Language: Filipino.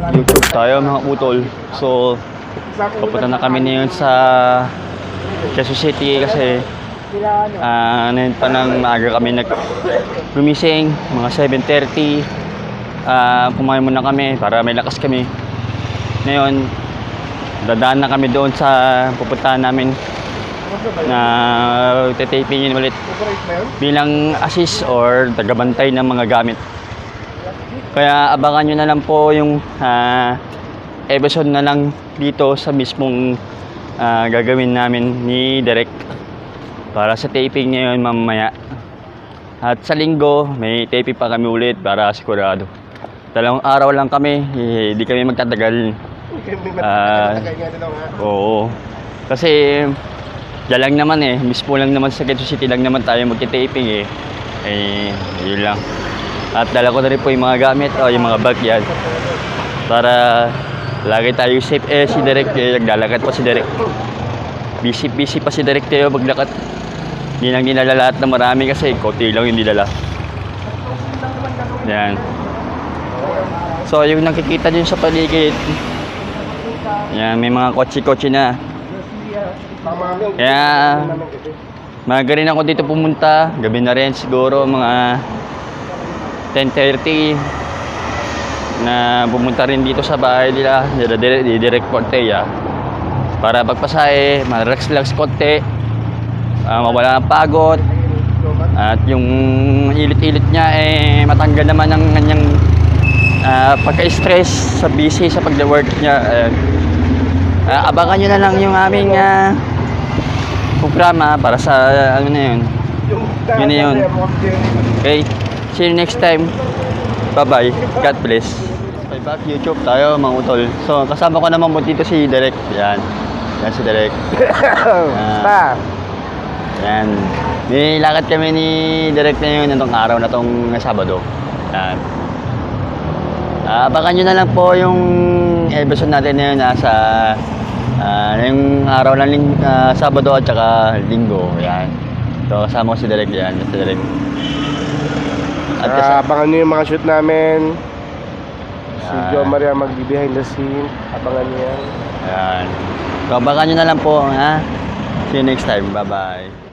YouTube tayo mga utol. So, papunta na kami ngayon sa Quezon City kasi uh, pa ng maaga kami nag gumising, mga 7.30. Ah, kumain muna kami para may lakas kami. Ngayon, dadaan na kami doon sa pupuntahan namin na tetapingin ulit bilang assist or tagabantay ng mga gamit. Kaya abangan nyo na lang po yung ah, episode na lang dito sa mismong ah, gagawin namin ni Derek para sa taping ngayon mamaya. At sa linggo, may taping pa kami ulit para sigurado. Dalawang araw lang kami, eh, hindi kami magtatagal. Ah, Oo. Kasi dyan lang naman eh, mismo lang naman sa Quezon City lang naman tayo magti-taping eh. Eh, yun lang. At dala ko na rin po yung mga gamit o yung mga bag yan. Para lagi tayo safe eh si Derek eh, naglalakad pa si Derek. Busy busy pa si Derek tayo maglakad. Hindi lang dinala lahat na marami kasi konti lang yung dinala. Yan. So yung nakikita din sa paligid. Yan, may mga kotse-kotse na. Kaya Maaga rin ako dito pumunta. Gabi na rin siguro mga 10.30 na pumunta rin dito sa bahay nila Direk Porteya para pagpasahe, ma-relax-relax konti ah, mawala ng pagod at yung ilit-ilit niya eh matanggal naman ng kanyang ah, pagka-stress sa busy sa pag-work niya Ayan. Ah, abangan nyo na lang yung aming ah, programa para sa ano na yun Yun na yun. Okay, see you next time. Bye-bye. God bless. Bye back YouTube tayo mga utol. So, kasama ko naman po dito si Derek. Yan. Yan si Derek. Pa. Yan. May lakad kami ni Derek na yun itong araw na itong Sabado. Yan. Ah, abangan nyo na lang po yung episode natin na yun nasa ah, yung araw ng ling, ah, Sabado at saka Linggo. Yan. So, kasama ko si Derek yan. Si Derek. Ah, kasama, abangan nyo yung mga shoot namin. Si Ah. Jo Maria mag-behind the scene. Abangan nyo yan. Yan. So, abangan nyo na lang po, ha? See you next time. Bye-bye.